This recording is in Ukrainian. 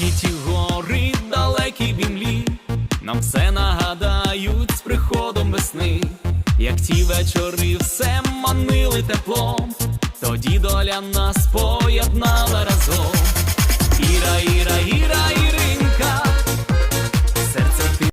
Високі ті гори, далекі бімлі, нам все нагадають з приходом весни, як ті вечори все манили теплом, тоді доля нас поєднала разом.